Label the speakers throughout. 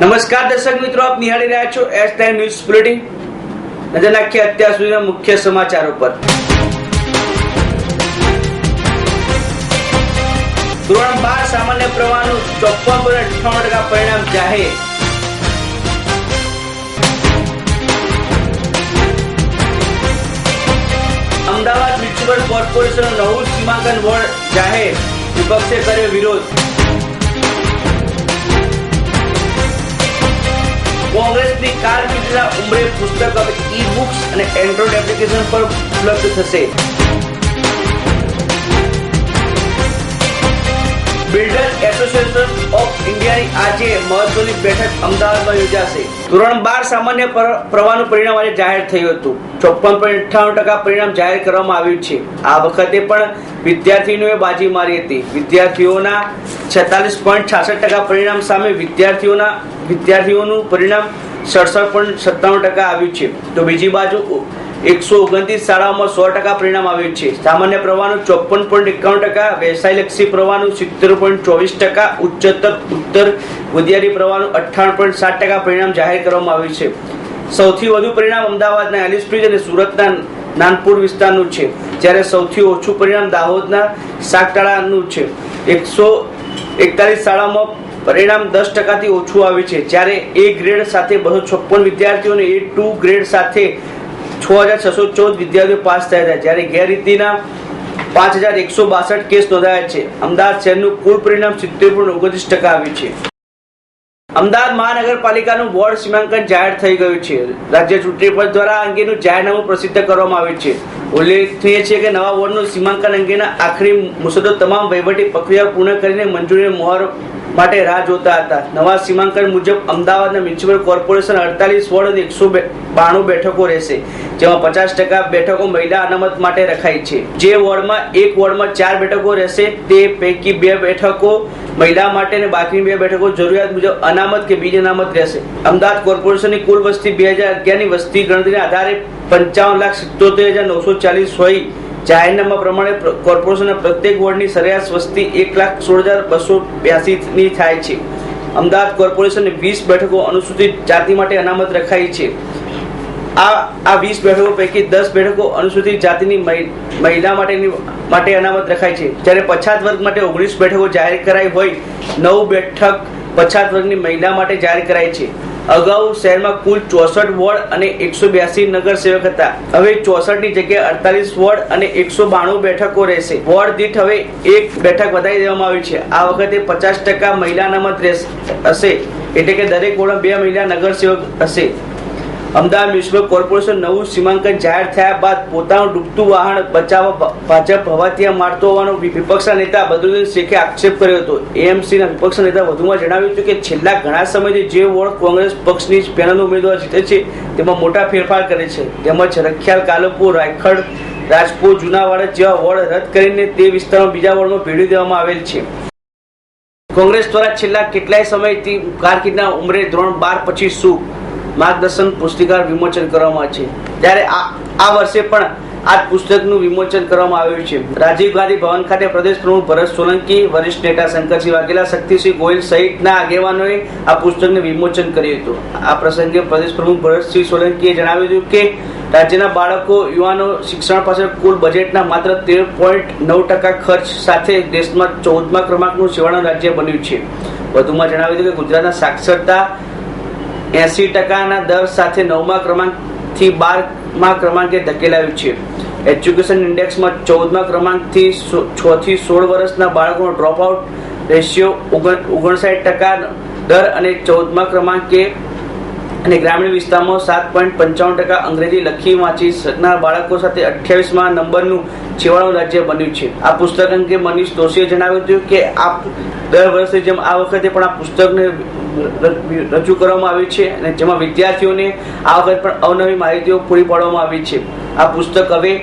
Speaker 1: નમસ્કાર દર્શક મિત્રો, આપ નિહાળી રહ્યા છો એસ ટાઈમ ન્યૂઝ બુલેટિન નજર નાખીએ અત્યાર સુધીના મુખ્ય સમાચારો પર. ધોરણ બાર સામાન્ય પ્રવાહનું ચોપ્પન પોઈન્ટ અઠ્ઠાવન ટકા પરિણામ જાહેર. અમદાવાદ મ્યુનિસિપલ કોર્પોરેશનનું નવું સીમાંકન બોર્ડ જાહેર. વિપક્ષે કર્યો વિરોધ. કોંગ્રેસની કારકિર્દીના ઉમરે પુસ્તક હવે ઈ બુક્સ અને એન્ડ્રોઇડ એપ્લિકેશન પર ઉપલબ્ધ થશે. બિલ્ડર્સ એસોસિએશન ઓફ ઇન્ડિયાની આજે મહત્વની બેઠક અમદાવાદમાં યોજાશે. ધોરણ બાર સામાન્ય પ્રવાહનું પરિણામ આજે જાહેર થયું હતું. ચોપન પોઈન્ટ અઠ્ઠાણું ટકા પરિણામ જાહેર કરવામાં આવ્યું છે. આ વખતે પણ વિદ્યાર્થીઓએ બાજી મારી હતી. વિદ્યાર્થીઓના છેતાલીસ પોઈન્ટ છાસઠ ટકા પરિણામ સામે વિદ્યાર્થીઓના વિદ્યાર્થીઓનું પરિણામ સડસઠ પોઈન્ટ સત્તાણું ટકા આવ્યું છે. તો બીજી બાજુ એકસો ઓગણત્રીસ શાળાઓમાં સો ટકા પરિણામ આવ્યું છે. સામાન્ય પ્રવાહનું ચોપન પોઈન્ટ એકાવન ટકા, વ્યવસાયલક્ષી પ્રવાહનું સિત્તેર પોઈન્ટ ચોવીસ ટકા, ઉચ્ચતર ઉત્તર વિદ્યાર્થી પ્રવાહનું અઠ્ઠાણું પોઈન્ટ સાત ટકા પરિણામ જાહેર કરવામાં આવ્યું છે. સૌથી વધુ પરિણામ અમદાવાદના એલિસ બ્રિજ અને સુરતના નાનપુર વિસ્તારનું છે. જ્યારે સૌથી ઓછું પરિણામ દાહોદના સાગટાળાનું છે. એકસો એકતાલીસ શાળામાં પરિણામ દસ ટકાથી ઓછું આવે છે. જ્યારે એ ગ્રેડ સાથે બસો છપ્પન વિદ્યાર્થીઓને એ ટુ ગ્રેડ સાથે છ હજાર છસો ચૌદ વિદ્યાર્થીઓ પાસ થયા હતા. જ્યારે ગેરરીતિના પાંચ હજાર એકસો બાસઠ કેસ નોંધાયા છે. અમદાવાદ શહેરનું કુલ પરિણામ સિત્તેર પોઈન્ટ ઓગણત્રીસ ટકા આવ્યું છે. અમદાવાદ મહાનગરપાલિકાનું વોર્ડ સીમાંકન જાહેર થઈ ગયું છે. રાજ્ય ચૂંટણી પંચ દ્વારા અંગેનું જાહેરનામું પ્રસિદ્ધ કરવામાં આવ્યું છે. ઉલ્લેખનીય છે કે નવા વોર્ડનું સીમાંકન અંગેના આખરી મુસદ્દો તમામ વહીવટી પ્રક્રિયા પૂર્ણ કરીને મંજૂરી મોહર માટે રાહ જોતા હતા. નવા સીમાંકન મુજબ અમદાવાદના મ્યુનિસિપલ કોર્પોરેશન અડતાલીસ વોર્ડ અને એકસો બાણું બેઠકો રહેશે, જેમાં પચાસ ટકા બેઠકો મહિલા અનામત માટે રખાઈ છે. જે વોર્ડમાં એક વોર્ડમાં ચાર બેઠકો રહેશે, તે પૈકી બે બેઠકો મહિલા માટે અને બાકીની બે બેઠકો જરૂરિયાત મુજબ અનામત કે બીજ અનામત રહેશે. અમદાવાદ કોર્પોરેશનની કુલ વસ્તી બે હજાર અગિયારની વસ્તી ગણતરીના આધારે પંચાવન લાખ સિત્તોતેર હજાર નવસો ચાલીસ હોય જાહેરનામા પ્રમાણે કોર્પોરેશનના પ્રત્યેક વોર્ડની સરેરાશ વસ્તી એક લાખ સોળ હજાર બસો બ્યાસીની થાય છે. અમદાવાદ કોર્પોરેશનની વીસ બેઠકો અનુસૂચિત જાતિ માટે અનામત રખાઈ છે. આ આ વીસ બેઠકો પૈકી દસ બેઠકો અનુસૂચિત જાતિની મહિલા માટેની, માટે અનામત રખાય છે. જ્યારે પછાત વર્ગ માટે ઓગણીસ બેઠકો જાહેર કરાઈ હોય, નવ બેઠક પછાત વર્ગની મહિલા માટે જાહેર કરાઈ છે. અગાઉ શહેરમાં કુલ ચોસઠ વોર્ડ અને એકસો બ્યાસી નગરસેવક હતા. હવે ચોસઠની જગ્યાએ અડતાલીસ વોર્ડ અને એકસો બાણું બેઠકો રહેશે. વોર્ડ દીઠ હવે એક બેઠક વધારી દેવામાં આવી છે. આ વખતે પચાસ ટકા મહિલા મત રહેશે. હશે એટલે કે દરેક વોર્ડમાં બે મહિલા નગરસેવક હશે. અમદાવાદ મ્યુનિસિપલ કોર્પોરેશન નવું સીમાંકન જાહેર થયા બાદ પોતાનું ડૂબતું વાહન બચાવવા ભાજપ હવાતિયા મારતો હોવાનો વિપક્ષના નેતા બદરુદ્દીન શેખે આક્ષેપ કર્યો હતો. એએમસીના વિપક્ષના નેતા વધુમાં જણાવ્યું હતું કે છેલ્લા ઘણા સમયથી જે વોર્ડ કોંગ્રેસ પક્ષની જ પેનલ ઉમેદવાર જીતે છે, તેમાં મોટા ફેરફાર કરે છે. તેમજ રખિયાલ કાલુપુર રાયખડ રાજપુર જુનાવાડા જેવા વોર્ડ રદ કરીને તે વિસ્તારમાં બીજા વોર્ડમાં ભેળવી દેવામાં આવેલ છે. કોંગ્રેસ દ્વારા છેલ્લા કેટલાય સમયથી કારકિર્દીના ઉમરે ધોરણ બાર પછી શું માર્ગદર્શન પુસ્તિકા વિમોચન કરવામાં છે. ત્યારે આ વર્ષે પણ આ પુસ્તકનું વિમોચન કરવામાં આવ્યું છે. રાજીવ ગાંધી ભવન ખાતે પ્રદેશ પ્રમુખ ભરત સોલંકી, વરિષ્ઠ નેતા શંકરસિંહ વાઘેલા, શક્તિસિંહ ગોયલ સહિતના આગેવાનોએ આ પુસ્તકનું વિમોચન કર્યું હતું. આ પ્રસંગે પ્રદેશ પ્રમુખ ભરતસિંહ સોલંકીએ જણાવ્યું હતું કે, રાજ્યના બાળકો, યુવાનો શિક્ષણ પાછળ કુલ બજેટના માત્ર તેર પોઈન્ટ નવ ટકા ખર્ચ સાથે દેશમાં ચૌદમા ક્રમાંકનું સેવાનું રાજ્ય બન્યું છે. વધુમાં જણાવ્યું હતું કે ગુજરાતના સાક્ષરતા એસી ટકાના દર સાથે નવમા ક્રમાંકથી બારમા ક્રમાંકે ધકેલાયું છે. એજ્યુકેશન ઇન્ડેક્સમાં ચૌદમા ક્રમાંકથી છ થી સોળ વર્ષના બાળકોનો ડ્રોપ આઉટ રેશિયો ઓગણસાઠ ટકા દર અને ચૌદમા ક્રમાંકે અને ગ્રામીણ વિસ્તારમાં સાત પોઈન્ટ પંચાવન ટકા અંગ્રેજી લખી વાંચી શકનાર બાળકો સાથે અઠ્યાવીસમાં નંબરનું છેવાડું રાજ્ય બન્યું છે. આ પુસ્તક અંગે મનીષ દોશીએ જણાવ્યું હતું કે આ દર વર્ષે જેમ આ વખતે પણ આ પુસ્તકને રજૂ કરવામાં આવ્યું છે અને જેમાં વિદ્યાર્થીઓને આ વખતે પણ અવનવી માહિતીઓ પૂરી પાડવામાં આવી છે. આ પુસ્તક હવે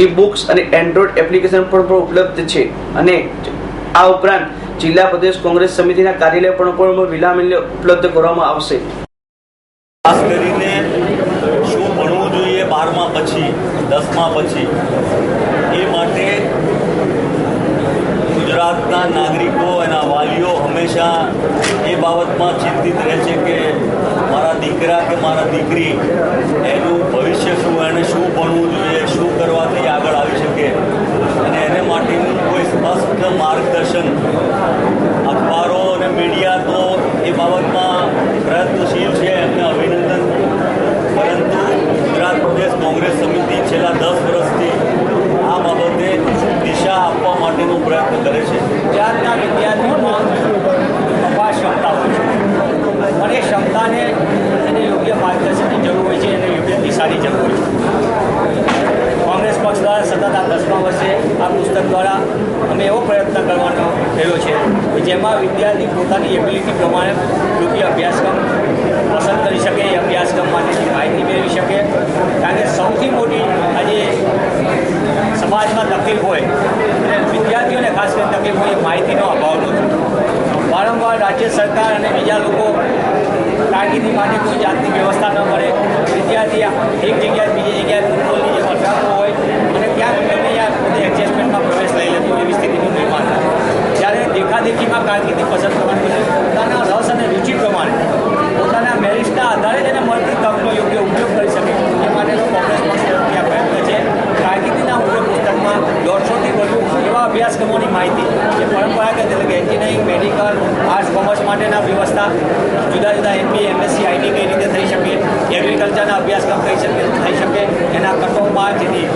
Speaker 1: ઈ બુક્સ અને એન્ડ્રોઇડ એપ્લિકેશન પર પણ ઉપલબ્ધ છે અને આ ઉપરાંત જિલ્લા પ્રદેશ કોંગ્રેસ સમિતિના કાર્યાલય પણ પણ વિનામૂલ્યે ઉપલબ્ધ કરવામાં આવશે.
Speaker 2: ખાસ કરીને શું ભણવું જોઈએ બારમા પછી, દસમા પછી, એ માટે ગુજરાતના નાગરિકો એના વાલીઓ હંમેશા એ બાબતમાં ચિંતિત રહે છે કે મારા દીકરા કે મારા દીકરી, એનું ભવિષ્ય શું, એને શું ભણવું જોઈએ, શું કરવાથી આગળ આવી શકે. અને એને માટેનું કોઈ સ્પષ્ટ માર્ગદર્શન અખબારો અને મીડિયા તો એ બાબતમાં પ્રયત્નશીલ છે એમને અભિનંદન પરંતુ ગુજરાત પ્રદેશ કોંગ્રેસ સમિતિ છેલ્લા દસ વર્ષથી આ બાબતે દિશા આપવા માટેનો પ્રયત્ન કરે છે
Speaker 3: ગુજરાતના વિદ્યાર્થીઓમાં અપાર ક્ષમતા હોય છે અને એ ક્ષમતાને એને યોગ્ય માર્ગદર્શનની જરૂર હોય છે એને યોગ્ય દિશાની જરૂર હોય છે કોંગ્રેસ પક્ષ દ્વારા સતત આ દસમા વર્ષે આ પુસ્તક દ્વારા અમે એવો પ્રયત્ન કરવાનો થયો છે કે જેમાં વિદ્યાર્થી પોતાની એબિલિટી પ્રમાણે યોગ્ય અભ્યાસક્રમ પસંદ કરી શકે, એ અભ્યાસક્રમ માટેની માહિતી મેળવી શકે. કારણ કે સૌથી મોટી આજે સમાજમાં તકલીફ હોય, અને વિદ્યાર્થીઓને ખાસ કરીને તકલીફ હોય, એ માહિતીનો અભાવ નથી વારંવાર રાજ્ય સરકાર અને બીજા લોકો કારકિર્દી માટે કોઈ જાતની વ્યવસ્થા ન મળે વિદ્યાર્થી એક જગ્યાએ બીજી જગ્યાએ ફૂટબોલની જે અથડાતો હોય, અને ક્યાંક પોતે એડજસ્ટમેન્ટમાં પ્રવેશ લઈ લેતો એવી સ્થિતિનું નિર્માણ થાય. જ્યારે દેખાદેખીમાં કારકિર્દી પસંદ કરવાની બદલે પોતાના રસ અને રુચિ પ્રમાણે પોતાના મેરિટના આધારે એને મળતી તકનો યોગ્ય ઉપયોગ કરી શકે. એ માટેનો કોંગ્રેસ પક્ષ પ્રયત્ન છે. કારકિર્દીના મૂલ્ય પુસ્તકમાં દોઢસોથી વધુ એવા અભ્યાસક્રમોની માહિતી જે પરંપરાગત એટલે કે એન્જિનિયરિંગ, મેડિકલ, આર્ટ્સ, કોમર્સ માટેના વ્યવસ્થા જુદા જુદા એમપી એમએસસી, આઈટી કઈ રીતે થઈ શકે એગ્રીકલ્ચરના અભ્યાસક્રમ કહી શકે, થઈ શકે. એના કટ ઓફ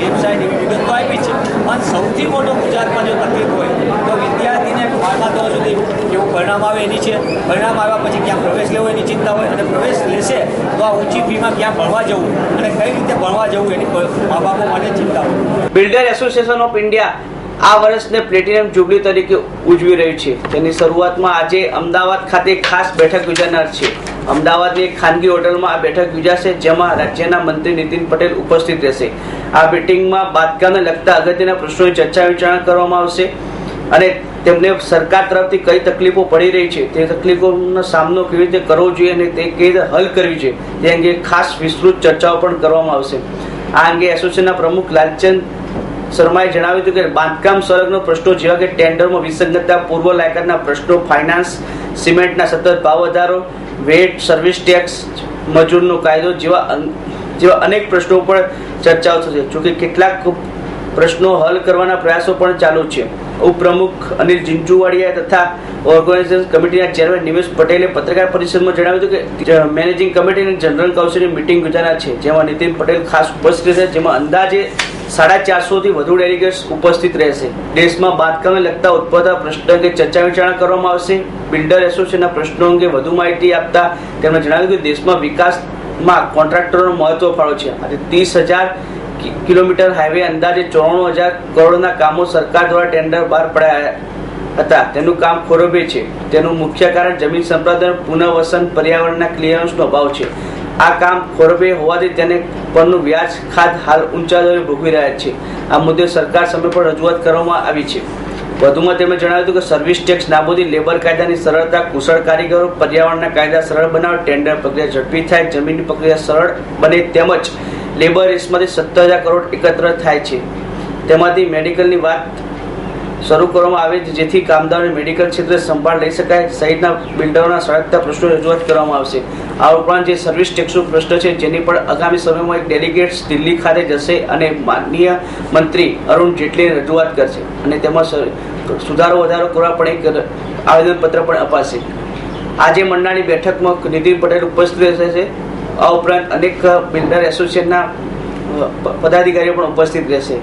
Speaker 3: વેબસાઇટ એવી વિગતો આપી છે. અને સૌથી મોટો ગુજરાતમાં જો તકલીફ હોય, તો વિદ્યાર્થીને બારમા ધોરણ સુધી એવું પરિણામ આવે એની છે. પરિણામ આવ્યા પછી ક્યાં પ્રવેશ લેવો એની ચિંતા હોય અને પ્રવેશ લેશે, તો આ ઊંચી ફીમાં ક્યાં ભણવા જવું અને કઈ રીતે ભણવા જવું એની મા બાપો માટે ચિંતા હોય.
Speaker 1: બિલ્ડર એસોસિએશન ઓફ ઇન્ડિયા આ વર્ષને પ્લેટિનિયમ જુબલી તરીકે ઉજવી રહ્યું છે. તેની શરૂઆતમાં આજે અમદાવાદ ખાતે ખાસ બેઠક યોજાનાર છે. અમદાવાદની એક ખાનગી હોટલમાં આ બેઠક યોજાશે, જેમાં રાજ્યના મંત્રી નીતિન પટેલ ઉપસ્થિત રહેશે. આ મિટિંગમાં બાંધકામને લગતા અગત્યના પ્રશ્નોની ચર્ચા વિચારણા કરવામાં આવશે અને તેમને સરકાર તરફથી કઈ તકલીફો પડી રહી છે, તે તકલીફોનો સામનો કેવી રીતે કરવો જોઈએ અને તે કેવી રીતે હલ કરવી છે, તે અંગે ખાસ વિસ્તૃત ચર્ચાઓ પણ કરવામાં આવશે. આ અંગે એસોસિએશનના પ્રમુખ લાલચંદ શર્માએ જણાવ્યું હતું કે બાંધકામ સંલગ્ન પ્રશ્નો જેવા કે ટેન્ડરમાં વિસંગતતા, પૂર્વ લાયકાતના પ્રશ્નો, ફાઇનાન્સ, સિમેન્ટના સતત ભાવ વધારો વેટ સર્વિસ ટેક્સ મજૂરનો કાયદો જેવા જેવા અનેક પ્રશ્નો પર ચર્ચાઓ થશે. જોકે કેટલાક પ્રશ્નો હલ કરવાના પ્રયાસો પણ ચાલુ છે. ઉપપ્રમુખ અનિલ જીંજુવાડિયા તથા ઓર્ગેનાઇઝેશન કમિટીના ચેરમેન નિમેશ પટેલે પત્રકાર પરિષદમાં જણાવ્યું હતું કે મેનેજિંગ કમિટી અને જનરલ કાઉન્સિલની મિટિંગ યોજાના છે, જેમાં નીતિન પટેલ ખાસ ઉપસ્થિત રહેશે, જેમાં અંદાજે સાડા ચારસો થી વધુ ડેલિગેટ્સ ઉપસ્થિત રહેશે. દેશમાં બાંધકામને લગતા ઉદ્ભવતા પ્રશ્નો અંગે ચર્ચા વિચારણા કરવામાં આવશે. બિલ્ડર એસોસિએશનના પ્રશ્નો અંગે વધુ માહિતી આપતા તેમણે જણાવ્યું કે દેશમાં વિકાસમાં કોન્ટ્રાક્ટરોનો મહત્વ ફાળો છે. આજે ત્રીસ હજાર કિલોમીટર હાઈવે અંદાજે ચોરાણું હજાર કરોડના કામો સરકાર દ્વારા ટેન્ડર બહાર પડાયા હતા. તેનું કામ ખોરબે છે. તેનું મુખ્ય કારણ જમીન સંપાદન પુનઃવસન પર્યાવરણના ક્લિયરન્સનો અભાવ છે. આ કામ ખોરવે હોવાથી તેને પરનું વ્યાજ ખાત હાલ ઊંચા દરે ભોગવી રહ્યા છે. આ મુદ્દે સરકાર સામે પણ રજૂઆત કરવામાં આવી છે. વધુમાં તેમણે જણાવ્યું હતું કે સર્વિસ ટેક્સ નાબૂદી લેબર કાયદાની સરળતા, કુશળ કારીગરો, પર્યાવરણના કાયદા સરળ બનાવ, ટેન્ડર પ્રક્રિયા ઝડપી થાય, જમીનની પ્રક્રિયા સરળ બને તેમજ લેબર રેસમાંથી સત્તર હજાર કરોડ એકત્ર થાય છે. તેમાંથી મેડિકલની વાત શરૂ કરવામાં આવે જેથી કામદારોને મેડિકલ ક્ષેત્રે સંભાળ લઈ શકાય. સહિતના બિલ્ડરોના સળગતા પ્રશ્નો રજૂઆત કરવામાં આવશે. આ ઉપરાંત જે સર્વિસ ટેક્સનો પ્રશ્ન છે, જેની પણ આગામી સમયમાં એક ડેલિગેટ્સ દિલ્હી ખાતે જશે અને માનનીય મંત્રી અરુણ જેટલીને રજૂઆત કરશે અને તેમાં સુધારો વધારો કરવા પણ એક આવેદનપત્ર પણ અપાશે. આજે મંડળની બેઠકમાં નીતિન પટેલ ઉપસ્થિત રહેશે આ ઉપરાંત અનેક બિલ્ડર એસોસિએશનના પદાધિકારીઓ પણ ઉપસ્થિત રહેશે.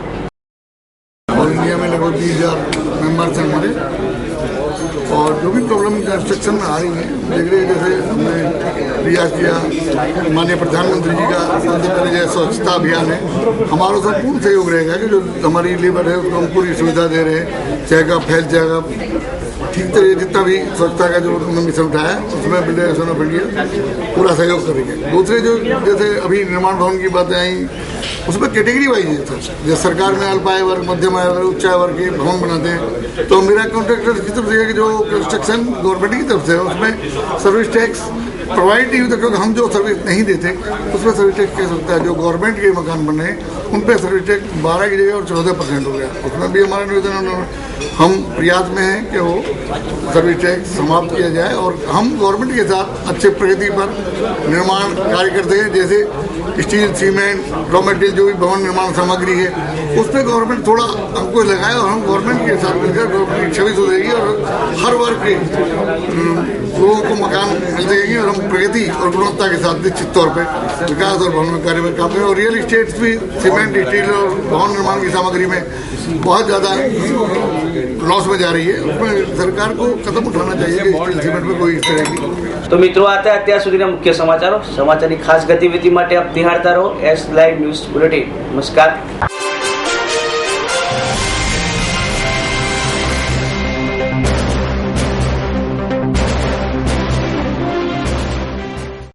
Speaker 4: कंस्ट्रक्शन में आ रही है। देख जैसे हमने रियाज किया, माननीय प्रधानमंत्री जी का सबसे पहले जो स्वच्छता अभियान है, हमारा उसमें पूर्ण सहयोग रहेगा कि जो हमारी लेबर है, उसको हम पूरी सुविधा दे रहे हैं, चाहे फैल जाएगा ठीक तरह जितना भी स्वच्छता का जो उन्होंने मिशन उठाया उसमें बिल्डर ऑफ़ इंडिया पूरा सहयोग करेंगे। दूसरे जो जैसे अभी निर्माण भवन की बातें आई, उसमें कैटेगरी वाइज है सर जैसे सरकार में अल्प आय वर्ग, मध्यम आय वर्ग, उच्च आय वर्ग के भवन बनाते हैं तो मेरा कॉन्ट्रैक्टर की तरफ़ से कि जो कंस्ट्रक्शन गवर्नमेंट की तरफ़ से है, उसमें सर्विस टैक्स प्रोवाइड नहीं होता, क्योंकि हम जो सर्विस नहीं देते, उसमें सर्विस टैक्स कैसे होता है? जो गवर्नमेंट के मकान बन उन पर सर्विस टैक्स बारह की जगह और चौदह परसेंट हो गया। उसमें भी हमारा निवेदन हम प्रयास में हैं कि वो सर्विस टैक्स समाप्त किया जाए और हम गवर्नमेंट के साथ अच्छे प्रगति पर निर्माण कार्य करते हैं, जैसे स्टील, सीमेंट रॉ मटेरियल जो भी भवन निर्माण सामग्री है उस पर गवर्नमेंट थोड़ा हमको लगाए और हम गवर्नमेंट के साथ मिलकर गवर्नमेंट की छवि सुधरेगी और हर वर्ग के लोगों को मकान मिल सकेंगे और हम प्रगति और गुणवत्ता के साथ निश्चित तौर पर विकास और भवन कार्य में काम करें और रियल इस्टेट्स भी सीमेंट स्टील और भवन निर्माण की सामग्री में बहुत ज़्यादा लॉस में जा रही है उसमें सरकार को कदम उठाना चाहिए कि स्टील सीमेंट में कोई इस तरह की
Speaker 1: તો મિત્રો આ હતા અત્યાર સુધીના મુખ્ય સમાચારો સમાચારની ખાસ ગતિવિધિ માટે આપ નિહાળતા રહો એસ લાઈવ ન્યૂઝ બુલેટિન નમસ્કાર